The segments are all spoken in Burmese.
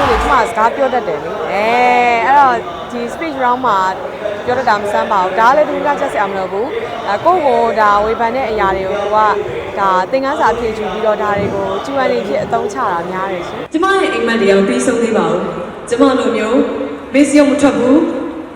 ဆိုလေကျမစကားပြောတတ်တယ်လေအဲအဲ့တော့ဒီ speech round မှာပြောတတ်တာမစမ်းပါဘူးဒါလည်းဒီကချက်စရာမလိုဘူးအဲကိုယ့်ကိုဒါဝေဖန်တဲ့အရာတွေကိုကိုကဒါသင်ခန်းစာဖြည့်ချူပြီးတော့ဒါတွေကိုကျူအန်နေဖြစ်အသုံးချတာများတယ်ရှင်ကျမရဲ့အိမ်မက်တရားပြီးဆုံးသေးပါဘူးကျမလိုမျိုး miss ရုံမထွက်ဘူး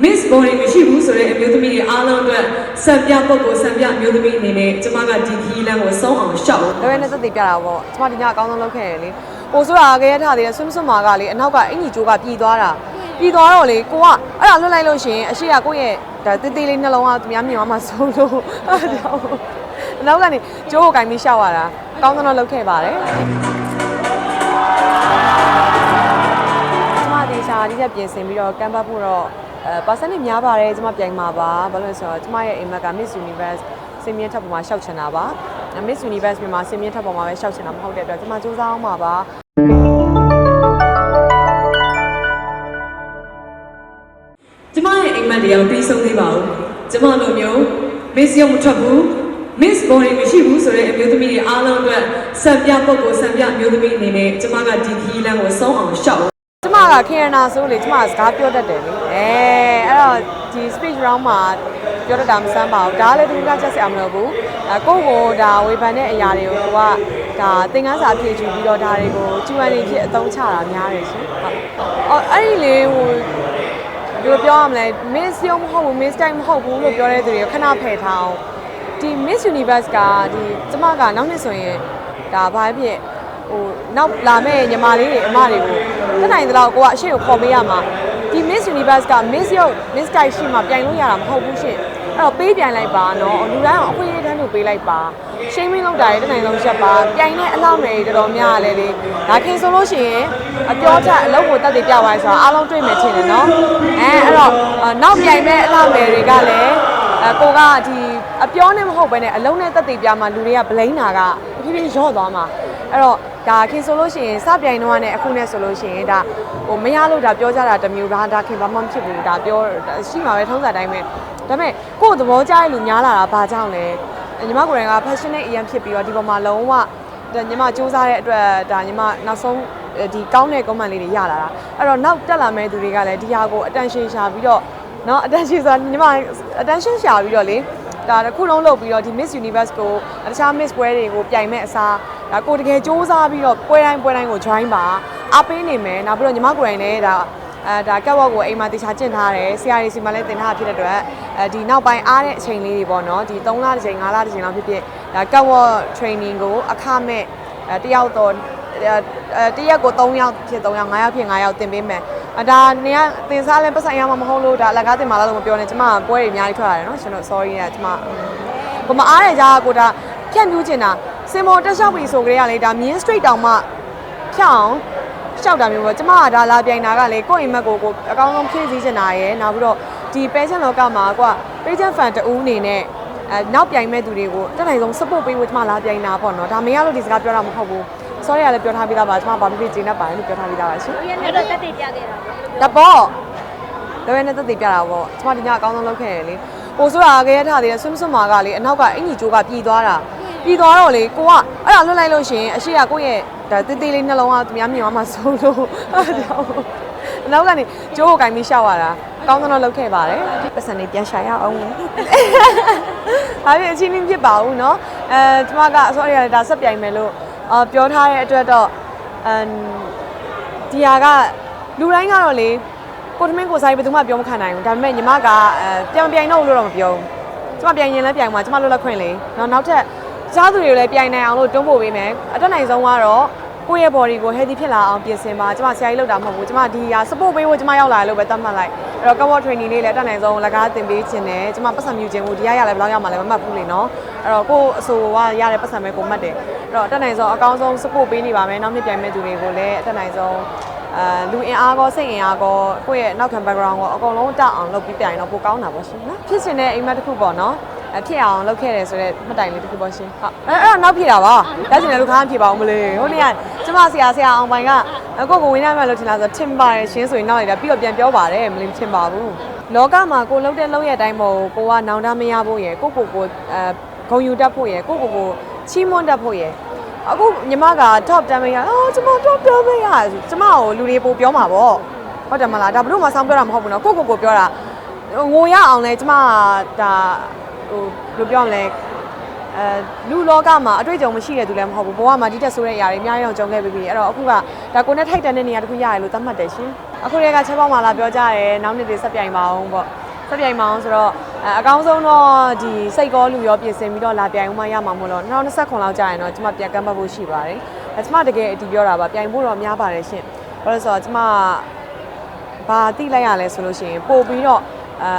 miss body မရှိဘူးဆိုတဲ့အမျိုးသမီးတွေအားလုံးအတွက်စံပြပုဂ္ဂိုလ်စံပြအမျိုးသမီးအနေနဲ့ကျမကဒီခီးလမ်းကိုဆုံးအောင်ရှောက်။ဒါပေမဲ့နဲ့သက်သေပြတာပေါ့။ကျမဒီညအကောင်းဆုံးလုပ်ခဲ့ရလေ။ ပိုဆိုတာကရထားသေးတယ်ဆွမ်ဆွမ်မာကလေအနောက်ကအင်ကြီးကျိုးကပြည်သွားတာ။ပြည်သွားတော့လေကိုကအဲ့ဒါလွတ်လိုက်လို့ရှရင်အရှိကကိုယ့်ရဲ့ဒါတေးသေးလေးနှလုံးကသူများမြင်သွားမှဆုံးလို့အဲ့ဒါကြောင့်အနောက်ကနေကျိုးကိုကင်ပြီးရှောက်ရတာအကောင်းဆုံးတော့လုပ်ခဲ့ပါတယ်။ကျမဒီရှာဒီချက်ပြင်ဆင်ပြီးတော့ကမ်ဘတ်ဖို့တော့အဲ percentage များပါတယ်ကျမပြိုင်မှာပါဘာလို့လဲဆိုတော့ကျမရဲ့အိမ်မက်က Miss Universe စင်မြင့်ထပ်ပေါ်မှာရှောက်ချင်တာပါ Miss Universe မြန်မာစင်မြင့်ထပ်ပေါ်မှာပဲရှောက်ချင်တာမဟုတ်တဲ့အတွက်ကျမစူးစမ်းအောင်ပါပါ မရဲ့အိမ်မက်တရားပြီးဆုံးသေးပါဘူးကျမလိုမျိုး miss ရုံမထွက်ဘူး miss body မရှိဘူးဆိုတဲ့အမျိုးသမီးတွေအားလုံးအတွက်စံပြပုဂ္ဂိုလ်စံပြအမျိုးသမီးအနေနဲ့ကျမကဒီခီးလမ်းကိုဆုံးအောင်ရှောက်ကျမကခေရနာဆိုလေကျမစကားပြောတတ်တယ်လေအဲအဲ့တော့ဒီ speech round မှာပြောတတ်တာမစမ်းပါဘူးဒါလည်းဒီကချက်စရာမလိုဘူးအဲကိုယ့်ကိုဒါဝေဖန်တဲ့အရာတွေကိုကိုကဒါသင်ခန်းစာဖြည့်ချူပြီးတော့ဒါတွေကိုကျူအန်နေဖြစ်အသုံးချတာများတယ်ရှင်ဟုတ်အော်အဲ့ဒီလေဟို ဘယ်လိုပြောရမလဲ miss ရုံမဟုတ်ဘူး miss time မဟုတ်ဘူးလို့ပြောတဲ့သူတွေကိုခဏဖယ်ထားအောင်ဒီ miss universe ကဒီကျမကနောက်နှစ်ဆိုရင်ဒါဘာဖြစ်ဟိုနောက်လာမဲ့ညီမလေးတွေအမတွေကိုတက်နိုင်တဲ့လောက်ကိုကအရှိကိုခေါ်ပေးရမှာဒီ miss universe က miss ရုပ် miss time ရှိမှပြိုင်လို့ရတာမဟုတ်ဘူးရှင်အဲ့တော့ပေးပြိုင်လိုက်ပါနော်လူတိုင်းအောင်အခွင့်အရေးတန်းလို့ပေးလိုက်ပါ ရှိမင်းလောက်တာရတက်နိုင်ဆုံးချက်ပါပြိုင်တဲ့အလောက်မယ်တော်တော်များလေလေဒါခင်ဆိုလို့ရှိရင်အပြောချက်အလုပ်ကိုတက်တည်ပြပါဆိုတာအားလုံးတွေ့မယ်ထင်တယ်နော်အဲအဲ့တော့နောက်ပြိုင်မဲ့အလောက်မယ်တွေကလည်းအကိုကဒီအပြောနဲ့မဟုတ်ဘဲနဲ့အလုံးနဲ့တက်တည်ပြမှာလူတွေကဗလိန်တာကတဖြည်းဖြည်းရော့သွားမှာအဲ့တော့ဒါခင်ဆိုလို့ရှိရင်စပြိုင်တော့နဲ့အခုနဲ့ဆိုလို့ရှိရင်ဒါဟိုမရလို့ဒါပြောကြတာတစ်မျိုးဒါဒါခင်ဘာမှမဖြစ်ဘူးဒါပြောရှိမှာပဲထုံးစံတိုင်းပဲဒါပေမဲ့ကိုယ့်သဘောကျတဲ့လူများလာတာဘာကြောင့်လဲ ညီမကိုယ်တိုင်က passionate အရင်ဖြစ်ပြီးတော့ဒီပေါ်မှာလုံးဝဒါညီမစူးစမ်းတဲ့အတွက်ဒါညီမနောက်ဆုံးဒီကောင်းတဲ့ comment လေးတွေရလာတာအဲ့တော့နောက်တက်လာမဲ့သူတွေကလည်းဒီဟာကို attention ရှာပြီးတော့เนาะ attention ဆိုတာညီမ attention ရှာပြီးတော့လေဒါတစ်ခုလုံးလုပ်ပြီးတော့ဒီ Miss Universe ကိုတခြား Miss ပွဲတွေကိုပြိုင်မဲ့အစားဒါကိုတကယ်စူးစမ်းပြီးတော့ပွဲတိုင်းပွဲတိုင်းကို join ပါအားပေးနေမယ်နောက်ပြီးတော့ညီမကိုယ်တိုင်လည်းဒါ အဲဒါကက်ဝက်ကိုအိမ်မှာတေချာကျင့်ထားတယ် CRC မှာလည်းတင်ထားတာဖြစ်တဲ့အတွက်အဲဒီနောက်ပိုင်းအားတဲ့အချိန်လေးတွေပေါ့နော်ဒီ3လတစ်ချိန်5လတစ်ချိန်လောက်ဖြစ်ဖြစ်ဒါကက်ဝက် training ကိုအခမဲ့အဲတယောက်တော့အဲတရက်ကို3ယောက်ဖြစ်3ယောက်5ယောက်ဖြစ်5ယောက်တင်ပေးမယ်အဒါနေကတင်စားလဲပတ်ဆိုင်ရမှာမဟုတ်လို့ဒါအလကားတင်မှာလားလို့မပြောနဲ့ကျမပွဲတွေအများကြီးထွက်ရတယ်နော်ကျွန်တော် sorry ရကျမဘမအားရကြကိုဒါဖြတ်မြူးချင်တာစင်မောတက်လျှောက်ပြီဆိုကြတဲ့ကလေဒါမြင်း straight တောင်မှဖြတ်အောင် ရှောက်တာမျိုးပေါ့ကျမကဒါလာပြိုင်တာကလေကိုယ့်အိမ်မက်ကိုကိုအကောင်းဆုံးဖြည့်ဆည်းချင်တာရယ်နောက်ပြီးတော့ဒီ passion လောကမှာကွာ passion fan တူအနေနဲ့အဲနောက်ပြိုင်မဲ့သူတွေကိုတက်နိုင်ဆုံး support ပေးဖို့ကျမလာပြိုင်တာပေါ့နော်ဒါမင်းကတော့ဒီစကားပြောတာမဟုတ်ဘူး sorry ရလည်းပြောထားပြီးသားပါကျမဘာဖြစ်ဖြစ်ဂျင်းနဲ့ပါတယ်လို့ပြောထားပြီးသားပါရှင်ကိုရနဲ့တော့တက်တည်ပြခဲ့တာပေါ့ဒါပေါ့ဒါပဲနဲ့သက်သေပြတာပေါ့ကျမဒီညအကောင်းဆုံးလုပ်ခဲ့ရလေပိုဆိုတာကရထားသေးတယ်ဆွမ်ဆွမ်မာကလေအနောက်ကအင်ကြီးကျိုးကပြည်သွားတာပြည်သွားတော့လေကိုကအဲ့ဒါလွတ်လိုက်လို့ရှရင်အရှိကကိုယ့်ရဲ့ ဒါတေးသေးလေးနှလုံးကသူများမြင်သွားမှဆုံးလို့အဲ့ဒါကြောင့်အနောက်ကနေကျိုးကိုကင်ပြီးရှောက်ရတာအကောင်းဆုံးတော့လုပ်ခဲ့ပါတယ်ပတ်စံလေးပြန်ရှာရအောင်လေဟာဒီအချင်းချင်းဖြစ်ပါဘူးเนาะအဲကျမက sorry ရဒါဆက်ပြိုင်မယ်လို့အာပြောထားတဲ့အတွက်တော့အမ်ဒီဟာကလူတိုင်းကတော့လေကိုသမင်းကိုစားဘယ်သူမှပြောမခံနိုင်ဘူးဒါပေမဲ့ညီမကအဲပြန်ပြိုင်တော့လို့တော့မပြောဘူးကျမပြိုင်ရင်လည်းပြိုင်မှာကျမလွတ်လပ်ခွင့်လေเนาะနောက်ထပ်ကြားသူတွေလည်းပြိုင်နိုင်အောင်လို့တွန်းပို့ပေးမယ်အတက်နိုင်ဆုံးကတော့ ကိုယ့်ရဲ့ body ကို healthy ဖြစ်လာအောင်ပြင်ဆင်ပါကျမဆရာကြီးလောက်တာမဟုတ်ဘူးကျမဒီဟာ support ပေးဖို့ကျမရောက်လာတယ်လို့ပဲသတ်မှတ်လိုက်အဲ့တော့ cover training လေးလည်းအတက်နိုင်ဆုံးလက်ကားတင်ပေးခြင်းနဲ့ကျမပတ်စံမြူခြင်းကိုဒီရရလည်းဘယ်လောက်ရမှာလဲမမှတ်ဘူးလေနော်အဲ့တော့ကိုယ့်အဆိုကရတဲ့ပတ်စံပဲကိုမှတ်တယ်အဲ့တော့အတက်နိုင်ဆုံးအကောင်းဆုံး support ပေးနေပါမယ်နောက်နှစ်ပြိုင်မဲ့သူတွေကိုလည်းအတက်နိုင်ဆုံးအာလူအင်အားကောစိတ်အင်အားကောကိုယ့်ရဲ့နောက်ခံ background ကောအကုန်လုံးတက်အောင်လုပ်ပြီးပြိုင်တော့ပိုကောင်းတာပေါ့ရှင်နော်ဖြစ်ရှင်တဲ့အိမ်မက်တစ်ခုပေါ့နော်အ ဖြစ်အောင်လုပ်ခဲ့တယ်ဆိုတော့မှတ်တိုင်လေးတစ်ခုပေါ့ရှင်ဟုတ်အဲ့အဲ့တော့နောက်ဖြစ်တာပါဒါကျင်လည်းလူခါမဖြစ်ပါဘူးမလေးဟိုနေ့ကကျမဆရာဆရာအောင်ပိုင်ကကိုကိုဝင်းရမယ်လို့ထင်လားဆိုတော့ထင်ပါတယ်ရှင်ဆိုရင်နောက်လိုက်တာပြီးတော့ပြန်ပြောပါတယ်မလေးမထင်ပါဘူးလောကမှာကိုလှုပ်တဲ့လှုပ်ရဲ့အတိုင်းမို့ကိုကနောင်တမရဖို့ရယ်ကိုကိုကိုအဲဂုံယူတတ်ဖို့ရယ်ကိုကိုကိုချီးမွမ်းတတ်ဖို့ရယ်အခုညီမက top 10ပဲရအော်ကျမ top 10ပဲရကျမကိုလူတွေပို့ပြောမှာပေါ့ဟုတ်တယ်မလားဒါဘလို့မှဆောင်းပြောတာမဟုတ်ဘူးနော်ကိုကိုကိုပြောတာငိုရအောင်လဲကျမကဒါ ဟိုဘယ်လိုပြောရမလဲအဲလူလောကမှာအတွေ့အကြုံမရှိတဲ့သူလည်းမဟုတ်ဘူးဘဝမှာဒီတက်ဆိုတဲ့အရာတွေအများကြီးအောင်ကြုံခဲ့ပြီးပြီအဲ့တော့အခုကဒါကိုနဲ့ထိုက်တန်တဲ့နေရာတစ်ခုရတယ်လို့သတ်မှတ်တယ်ရှင်အခုတည်းကချက်ပေါက်မှာလာပြောကြတယ်နောက်နေ့တွေဆက်ပြိုင်ပါအောင်ပေါ့ဆက်ပြိုင်ပါအောင်ဆိုတော့အဲအကောင်းဆုံးတော့ဒီစိတ်ကောလူရောပြင်ဆင်ပြီးတော့လာပြိုင်ဦးမရမှာမို့လို့2029လောက်ကြာရင်တော့ကျမပြန်ကမ်းပတ်ဖို့ရှိပါတယ်အဲကျမတကယ်အတီးပြောတာပါပြိုင်ဖို့တော့များပါတယ်ရှင်ဘာလို့လဲဆိုတော့ကျမဘာတိလိုက်ရလဲဆိုလို့ရှိရင်ပို့ပြီးတော့အဲ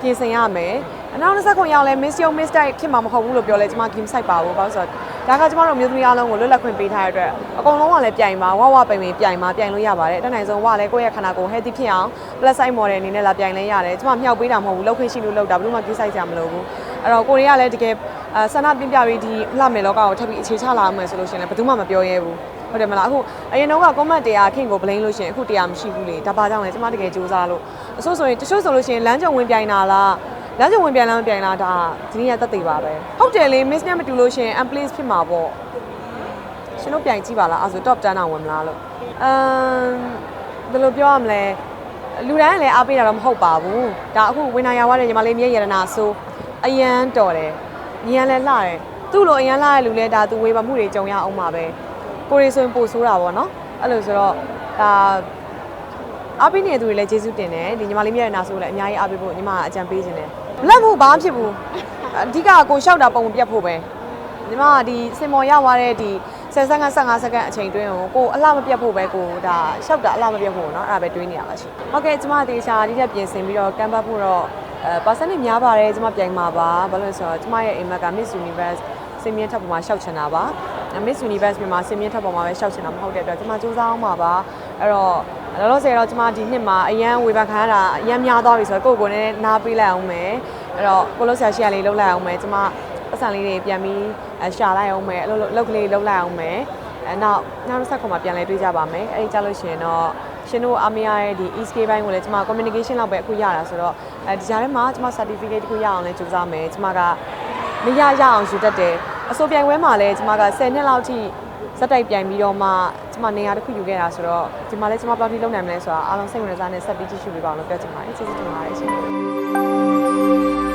ပြင်ဆင်ရမယ် အနောက်20ခွန်ရောက်လဲ miss ယုံ miss တိုက်ဖြစ်မှာမဟုတ်ဘူးလို့ပြောလဲကျမ game site ပါဘူးဘာလို့ဆိုတော့ဒါကကျမတို့မျိုးသမီးအားလုံးကိုလွတ်လပ်ခွင့်ပေးထားရတဲ့အတွက်အကုန်လုံးကလည်းပြိုင်ပါဝဝပိန်ပိန်ပြိုင်ပါပြိုင်လို့ရပါတယ်အတက်နိုင်ဆုံးဝလည်းကိုယ့်ရဲ့ခန္ဓာကိုယ် healthy ဖြစ်အောင် plus size model အနေနဲ့လာပြိုင်လဲရတယ်ကျမမြောက်ပေးတာမဟုတ်ဘူးလောက်ခွင့်ရှိလို့လောက်တာဘယ်လို့မှ game site ကြမလို့ဘူးအဲ့တော့ကိုရီးယားလည်းတကယ်အဲဆန္ဒပြင်းပြပြီးဒီလှမယ်လောကကိုထပ်ပြီးအခြေချလာအောင်မယ်ဆိုလို့ရှိရင်လည်းဘယ်သူမှမပြောရဲဘူးဟုတ်တယ်မလားအခုအရင်တော့က comment တရားခင်ကို blame လို့ရှိရင်အခုတရားမရှိဘူးလေဒါပါကြောင့်လဲကျမတကယ်စူးစမ်းလို့အဆိုးဆိုရင်တချို့ဆိုလို့ရှိရင်လမ်းကြုံဝင်ပြိုင်တာလား လမ်းကြုံဝင်ပြိုင်လားမပြိုင်လားဒါဒီနေ့ကသက်သေပါပဲဟုတ်တယ်လေ miss နဲ့မတူလို့ရှိရင် unplace ဖြစ်မှာပေါ့ရှင်တို့ပြိုင်ကြည့်ပါလားအဲဆို top 10အောင်ဝင်မလားလို့အမ်ဘယ်လိုပြောရမလဲလူတိုင်းကလည်းအားပေးတာတော့မဟုတ်ပါဘူးဒါအခုဝင်နာရဝတဲ့ညီမလေးမြေရတနာဆိုအရန်တော်တယ်ညီရန်လည်းလှတယ်သူ့လိုအရန်လှတဲ့လူလည်းဒါသူဝေဖန်မှုတွေကြုံရအောင်ပါပဲကိုရီဆိုရင်ပို့ဆိုးတာပေါ့နော်အဲ့လိုဆိုတော့ဒါအားပေးနေတဲ့သူတွေလည်းကျေးဇူးတင်တယ်ဒီညီမလေးမြေရတနာဆိုလည်းအများကြီးအားပေးဖို့ညီမကအကြံပေးခြင်းတယ်မ လက်ဘူးဘာမှဖြစ်ဘူးအဓိကကကိုလျှောက်တာပုံပြတ်ဖို့ပဲညီမကဒီစင်မော်ရသွားတဲ့ဒီ10စက္ကန့်15စက္ကန့်အချိန်တွင်းကိုကိုအလှမပြတ်ဖို့ပဲကိုဒါလျှောက်တာအလှမပြတ်ဖို့เนาะအဲ့ဒါပဲတွေးနေရပါရှင်ဟုတ်ကဲ့ကျမတေချာဒီတက်ပြင်ဆင်ပြီးတော့ကမ်ပတ်ဖို့တော့အဲ percentage များပါတယ်ကျမပြိုင်မှာပါဘာလို့လဲဆိုတော့ကျမရဲ့အိမ်မက်က Miss Universe စင်မြင့်ထပ်ပေါ်မှာရှောက်ချင်တာပါ Miss Universe မြန်မာစင်မြင့်ထပ်ပေါ်မှာပဲရှောက်ချင်တာမဟုတ်တဲ့အတွက်ကျမစူးစမ်းအောင်ပါပါအဲ့တော့ လောလောဆယ်တော့ကျမဒီနှစ်မှာအရန်ဝေဖန်ခံရတာအရန်များသွားပြီဆိုတော့ကိုယ့်ကိုယ်နဲ့နားပေးလိုက်အောင်မယ်အဲ့တော့ကိုလို့ဆရာရှိရလေးလှုပ်လိုက်အောင်မယ်ကျမပတ်စံလေးတွေပြန်ပြီးရှာလိုက်အောင်မယ်အဲ့လိုလုတ်ကလေးလှုပ်လိုက်အောင်မယ်အဲနောက်နောက်တစ်ဆက်ခွန်မှာပြန်လဲတွေးကြပါမယ်အဲ့ဒီကြလို့ရှိရင်တော့ရှင်တို့အမေရရဲ့ဒီ ESK ဘိုင်းကိုလည်းကျမ communication လောက်ပဲအခုရတာဆိုတော့အဲဒီကြားထဲမှာကျမ certificate တခုရအောင်လဲကြိုးစားမယ်ကျမကမရရအောင်ယူတတ်တယ်အစိုးပြိုင်ပွဲမှာလည်းကျမက10နှစ်လောက်ထိ စက်တိုက်ပြိုင်ပြီးတော့မှကျမနေရာတစ်ခုယူခဲ့တာဆိုတော့ဒီမှာလည်းကျမဘယ်လောက်ထိလုပ်နိုင်မလဲဆိုတာအားလုံးစိတ်ဝင်စားနေဆက်ပြီးကြည့်ရှုပေးပါအောင်လို့ပြောချင်ပါတယ်ကျေးဇူးတင်ပါတယ်ရှင်